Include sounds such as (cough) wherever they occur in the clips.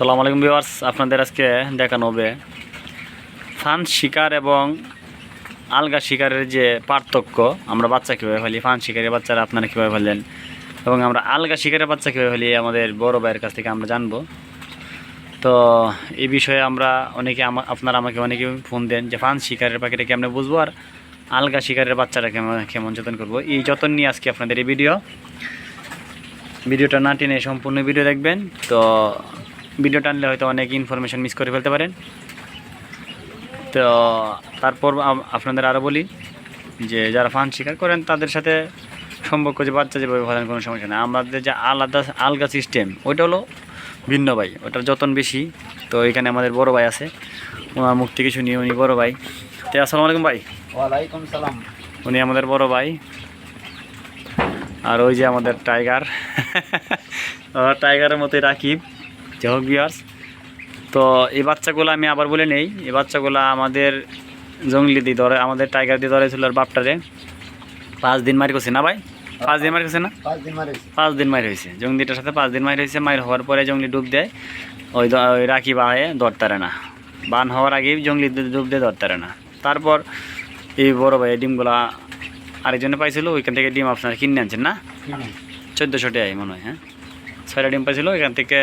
সালাম আলাইকুম ভিউয়ার্স, আপনাদের আজকে দেখানো হবে ফান শিকার এবং আলগা শিকারের যে পার্থক্য। আমরা বাচ্চা কীভাবে ফেলি, ফান শিকারের বাচ্চারা আপনারা কীভাবে ফেলেন এবং আমরা আলগা শিকারের বাচ্চা কীভাবে ফেলি, আমাদের বড় ভাইয়ের কাছ থেকে আমরা জানব। তো এই বিষয়ে আমরা অনেকে আমা- আপনারা আমাকে অনেকে ফোন দেন যে ফান শিকারের পাখিটা কেমনে বুঝব আর আলগা শিকারের বাচ্চাটা কেমন কেমন যত্ন করব। এই যতন নিয়ে আজকে আপনাদের এই ভিডিও। ভিডিওটা না টেনে সম্পূর্ণ ভিডিও দেখবেন। তো ভিডিও টানলে হয়তো অনেক ইনফরমেশন মিস করে ফেলতে পারেন। তো তারপর আপনাদের আরও বলি যে যারা ফান শিকার করেন তাদের সাথে সম্পর্ক যে বাচ্চা যেভাবে ফেলেন কোনো সমস্যা নেই। আমাদের যে আলাদা আলগা সিস্টেম ওইটা হলো ভিন্ন ভাই ওটার যতন বেশি। তো এখানে আমাদের বড় ভাই আছে ওনার মুখ থেকে শুনি উনি বড় ভাই। তো আসসালামু আলাইকুম ভাই। ওয়ালাইকুম সালাম। উনি আমাদের বড় ভাই। আর ওই যে আমাদের টাইগার। (laughs) টাইগারের মতোই রাকিব। যাহোক বিয়ার্স তো এই বাচ্চাগুলো আমি আবার বলে নেই এই বাচ্চাগুলো আমাদের জঙ্গলি দিয়ে ধরে আমাদের টাইগার দিয়ে ধরেছিল আর বাপটারে। পাঁচ দিন মারি করছে না ভাই? পাঁচ দিন মারি করছে না? পাঁচ দিন মারে পাঁচ দিন মার হয়েছে জঙ্গলিটার সাথে পাঁচ দিন মার হয়েছে মার হওয়ার পরে জঙ্গলি ডুব দেয়। ওই ওই রাখি বাহে ধরতারে না। বান হওয়ার আগেই জঙ্গলি ডুব দিয়ে ধরতারে না। তারপর এই বড় ভাই ডিমগুলা আরেকজনে পাইছিল ওইখান থেকে ডিম আপনারা কিনে আনছেন না? চোদ্দোশো টাকায় মনে হয় হ্যাঁ? ছয়টা ডিম পাইছিল এখান থেকে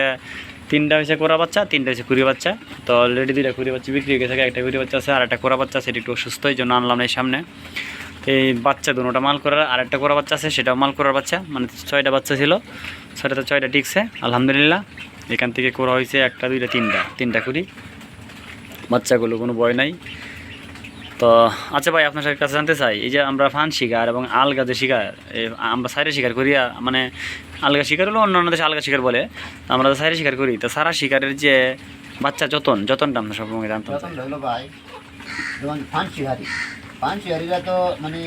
তিনটা হয়েছে কোরা বাচ্চা, তিনটা হয়েছে কুড়ি বাচ্চা। তো অলরেডি দুইটা কুড়ি বাচ্চা বিক্রি হয়ে গেছে একটা কুড়ি বাচ্চা আছে, আর একটা কোরা বাচ্চা সেটা একটু অসুস্থ, এই জন্য আনলাম এই সামনে। তো এই বাচ্চা দুটা মাল করার, আর একটা কোরা বাচ্চা আছে, সেটাও মাল করার বাচ্চা মানে ছয়টা বাচ্চা ছিল, ছয়টাতে ছয়টা টিকছে, আলহামদুলিল্লাহ। এখান থেকে কোরা হয়েছে একটা, দুইটা, তিনটা তিনটা কুড়ি বাচ্চাগুলো কোনো ভয় নাই। তো আচ্ছা ভাই আপনার কাছে জানতে চাই। এই যে আমরা ফান শিকার এবং আলগা যে শিকার আমরা সাইরে শিকার করি আর মানে আলগা শিকার হলো অন্যান্য দেশে আলগা শিকার বলে আমরা সাইরে শিকার করি। তো সারা শিকারের যে বাচ্চা যতন যতনটা আমরা সবসময় জানতাম। হইল ভাই যেমন ফান্সি হারি ফান্সি হারিরা তো মানে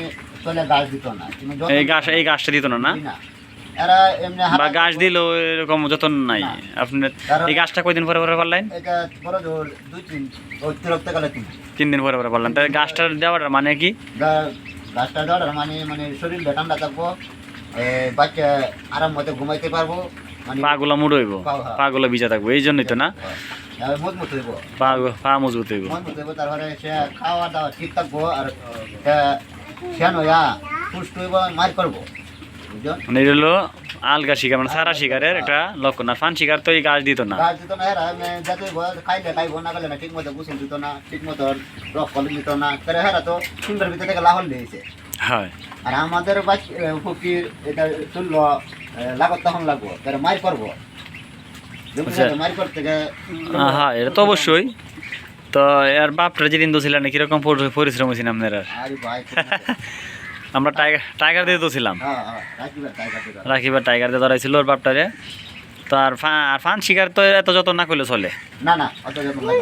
চলে গাছ দিত না এই গাছ এই গাছটা দিত না না। এরা এমনি বা গাছ দিলেও এরকম যতন নাই। না। আপনার এই গাছটা কয়দিন পরে পরে পারলেন তিন দিন পরে পরে পারলেন তাই গাছটা দেওয়ার মানে কি? গাছটা দেওয়ার মানে মানে শরীরটা ঠান্ডা থাকব বাচ্চা আরাম মতো ঘুমাইতে পারব মানে পাগুলো মুড়ো হইব? হ্যাঁ। পাগুলো ভিজা থাকব এই জন্যই তো না? হ্যাঁ, পা পা মজবুত হইব। তারপরে সে খাওয়া দাওয়া ঠিক থাকব আর সেন হইয়া সুস্থ হইব মার করব। মানে এটা হলো আলগা শিকার মানে সারা শিকারের একটা লক্ষণ। আর ফান শিকার তো এই গাছ দিত না। গাছ দিত না এরা যাতে খাইলে খাইবো না খাইলে না ঠিক মতো দিত না ঠিক মতো দিত না। তাহলে হেরা তো সুন্দর ভিতর থেকে লাহল দিয়েছে। হয়। আর আমাদের ফকির এটা লাগত তখন লাগবো তাহলে মার করব। আচ্ছা। মার করতে হ্যাঁ এটা তো অবশ্যই। তো এর বাপটা যেদিন দোছিলেন কীরকম পরিশ্রম হয়েছেন আপনারা। (laughs) আমরা টাইগার টাইগার দিয়ে তো ছিলাম হ্যাঁ রাখিবে রাখিবার টাইগার দিয়ে ধরাইছিল ওর বাপটারে। তো আর ফান আর ফান শিকার তো এত যত্ন না করলে চলে। না না।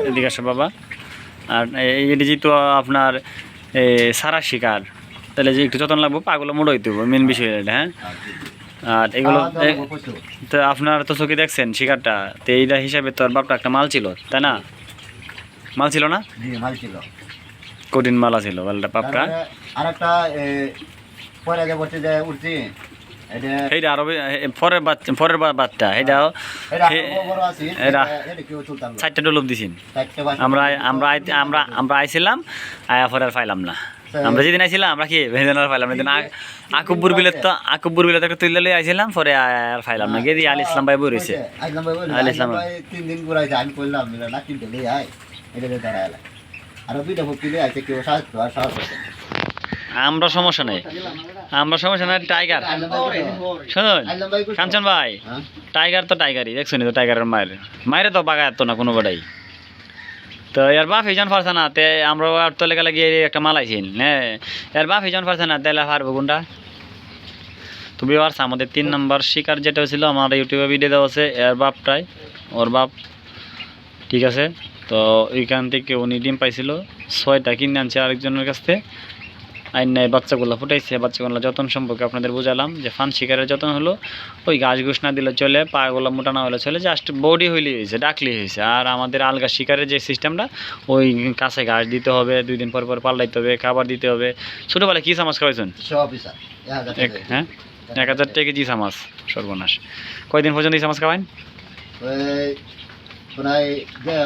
এদিকে আসো বাবা। আর এটি যেহেতু আপনার এই সারা শিকার তাহলে যে একটু যত্ন লাগবো পাগুলো মোড়ো হইতে মেন বিষয় এটা হ্যাঁ? আর এগুলো। তো আপনার তো চোখে দেখছেন শিকারটা তো এইটা হিসাবে তো আর বাপটা একটা মাল ছিল তাই না? মাল ছিল না? মাল ছিল। কঠিন মালা ছিল বলটা আরেকটা পরে যে যে উঠছি এইটা আরও বাচ্চা বাচ্চা এটাও এটা চারটে দিছেন। চারটে বাচ্চা আমরা আমরা আমরা আমরা আইছিলাম আয়া পাইলাম না। আমরা যেদিন আইছিলাম আমরা কি পাইলাম না। বিলের তো আকুব্বুর বিলের একটা তুলে লই আইছিলাম পরে আর পাইলাম না। গেদি আল ইসলাম ভাই বই রয়েছে আইল ইসলাম। তিন দিন ঘুরাইছে আমি করলাম না কিনতে লই এটা দাঁড়ায় এলাম। আর ফুকিলে আছে কেউ সাহায্য আর সাহায্য আমরা সমস্যা নেই। আমরা সমস্যা নাই টাইগার। শুনুন কাঞ্চন ভাই হ্যাঁ? টাইগার তো টাইগারই দেখছেন তো টাইগারের মায়ের। মায়ের তো বাগায় তো না কোনো বড়াই তো এর বাপ হিজন পারছে না তে আমরা আর তলে গেলে গিয়ে একটা মালাইছিল হ্যাঁ এর বাপ হিজন পারছে না তেলে পারব কোনটা? তো বিভার্স আমাদের তিন নাম্বার শিকার যেটা হয়েছিল আমার ইউটিউবে ভিডিও দেওয়া আছে এর বাপটাই ওর বাপ ঠিক আছে? তো ওইখান থেকে উনি ডিম পাইছিল ছয়টা কিনে আনছে আরেকজনের কাছ। থেকে আইন নাই বাচ্চাগুলো ফুটাইছে বাচ্চাগুলো যতন সম্পর্কে আপনাদের বুঝালাম যে ফান শিকারের যতন হলো ওই গাছ ঘুষ না দিলে চলে পাগুলো মোটা না হলে চলে জাস্ট বডি হইলেই হয়েছে ডাকলেই হয়েছে। আর আমাদের আলগা শিকারের যে সিস্টেমটা ওই কাছে ঘাস দিতে হবে দুই দিন পর পর পাল্টাইতে হবে খাবার দিতে হবে। ছোটোবেলায় কী চামচ খাওয়াইছেন। হ্যাঁ? এক হাজার টাকা জি চামচ সর্বনাশ। কয়দিন পর্যন্ত এই চামচ খাওয়াইন? প্রায়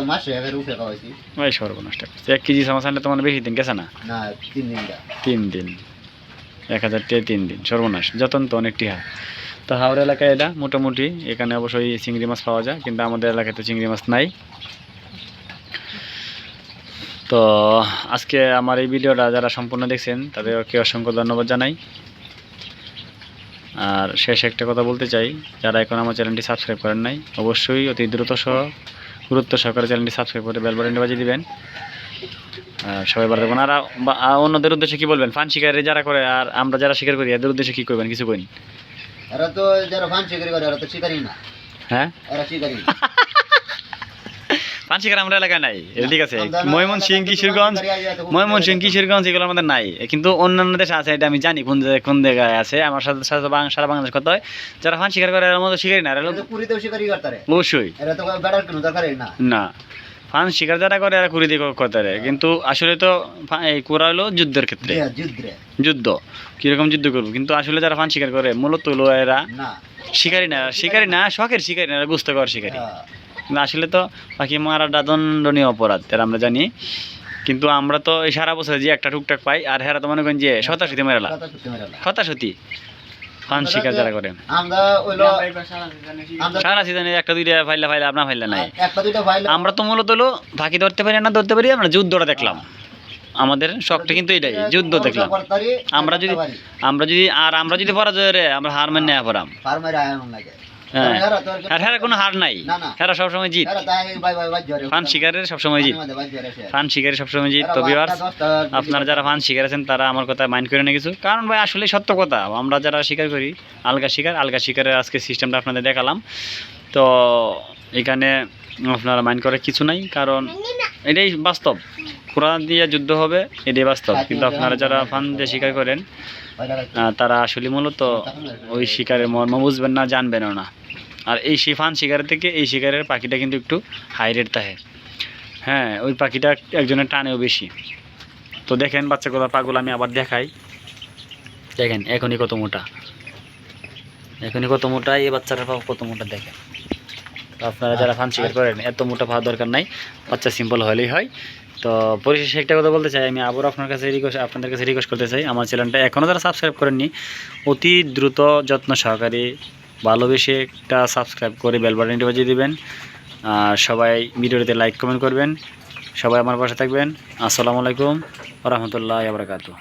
মাসে একের উঠে খাওয়াইছি। ওই সর্বনষ্ট করছে। এক কেজি সামাস আনলে তোমার বেশি দিন গেছে না? না তিন দিন তিন দিন। এক হাজার টাকা তিন দিন সর্বনাশ। যতন তো অনেক টিহা তো হাওড়া এলাকায় এটা মোটামুটি এখানে অবশ্যই চিংড়ি মাছ পাওয়া যায় কিন্তু আমাদের এলাকায় তো চিংড়ি মাছ নাই। তো আজকে আমার এই ভিডিওটা যারা সম্পূর্ণ দেখছেন তাদেরকে অসংখ্য ধন্যবাদ জানাই। আর শেষ একটা কথা বলতে চাই যারা এখন আমার চ্যানেলটি সাবস্ক্রাইব করেন নাই অবশ্যই অতি দ্রুত সহ গুরুত্ব সহকারে চ্যানেলটি সাবস্ক্রাইব করে বেল বাটনটি বাজিয়ে দিবেন। আর সবাই ভালো থাকবেন। আর অন্যদের উদ্দেশ্যে কি বলবেন? ফান শিকারে যারা করে আর আমরা যারা শিকার করি এদের উদ্দেশ্যে কি করবেন? কিছু কইন? এরা তো যারা ফান শিকারি করে এরা তো শিকারি না। হ্যাঁ? এরা শিকারি। (laughs) আমরা এলাকায় নাই। এটা ঠিক আছে। ময়মনসিং আমরা- কিশোরগঞ্জ শিকারি আছে। কিশোরগঞ্জ এগুলো আমাদের নাই। কিন্তু অন্যান্য দেশে আছে এটা আমি জানি কোন কোন জায়গায় আছে। আমার সাথে সাথে সারা বাংলাদেশ কথা হয়? যারা ফান শিকার করে এর মধ্যে শিকারি না অবশ্যই। না। ফান শিকার যারা করে এরা কুড়ি দিকে করতে পারে কিন্তু আসলে তো এই কুড়া হলো যুদ্ধের ক্ষেত্রে। যুদ্ধ। কীরকম যুদ্ধ করব? কিন্তু আসলে যারা ফান শিকার করে মূলত হলো এরা শিকারি না। শিকারি না শখের শিকারি না এরা গুস্ত কর শিকারি। হ্যাঁ। কিন্তু আসলে তো পাখি মারাটা দণ্ডনীয় অপরাধ এটা আমরা জানি। কিন্তু আমরা তো এই সারা বছর যে একটা টুকটাক পাই আর হেরা তো মনে করেন যে শতাশতি মেরালা। শতাশতি ফান শিকার যারা করে। আমরা সারা সিজনে একটা দুইটা ফাইলা ফাইলা আপনার ফাইলা নাই। একটা দুইটা ফাইল আমরা তো মূলত হলো ফাঁকি ধরতে পারি না ধরতে পারি আমরা যুদ্ধটা দেখলাম। আমাদের শখটা কিন্তু এটাই যুদ্ধ দেখলাম। আমরা যদি আমরা যদি আর আমরা যদি পরাজয় রে আমরা হার মানে নেওয়া লাগে হ্যাঁ। আর- হেরা কোনো হার নাই। হেরা সবসময় জিত। ফান শিকারের সবসময় জিত। ফান শিকারের সবসময় জিত। তো ভিউয়ার্স আপনারা যারা ফান শিকার আছেন তারা আমার কথা মাইন্ড করে না কিছু। কারণ ভাই আসলে সত্য কথা। আমরা যারা শিকার করি আলগা শিকার আলগা শিকারের আজকে সিস্টেমটা আপনাদের দেখালাম। তো এখানে আপনারা মাইন্ড করার কিছু নাই কারণ এটাই বাস্তব। কোরআন দিয়ে যুদ্ধ হবে এটাই বাস্তব। কিন্তু আপনারা যারা ফান দিয়ে শিকার করেন তারা আসলে মূলত ওই শিকারের মর্ম বুঝবেন না জানবেনও না। আর এই সেই ফান শিকারের থেকে, এই শিকারের পাখিটা কিন্তু একটু হাই রেট থাকে হ্যাঁ ওই পাখিটা একজনের টানেও বেশি। তো দেখেন বাচ্চা বাচ্চাগুলো পাগল আমি আবার দেখাই। দেখেন, এখনই কত মোটা। এখনই কত মোটা, এই বাচ্চাটার পা কত মোটা দেখেন। আপনারা যারা ফান শিকার করেন, এত মোটা পাওয়ার দরকার নাই। বাচ্চা সিম্পল হলেই হয়। তো পরিশেষে একটা কথা বলতে চাই, আমি আবারও আপনার কাছে রিকোয়েস্ট আপনাদের কাছে রিকোয়েস্ট করতে চাই। আমার চ্যানেলটা এখনও যারা সাবস্ক্রাইব করেননি, অতি দ্রুত যত্ন সহকারে ভালোবেসে একটা সাবস্ক্রাইব করে বেল বাটনটি বাজিয়ে দেবেন। আর সবাই ভিডিওটিতে লাইক কমেন্ট করবেন। সবাই আমার পাশে থাকবেন। আসসালামু আলাইকুম রহমতুল্লাহ আবরাকাতু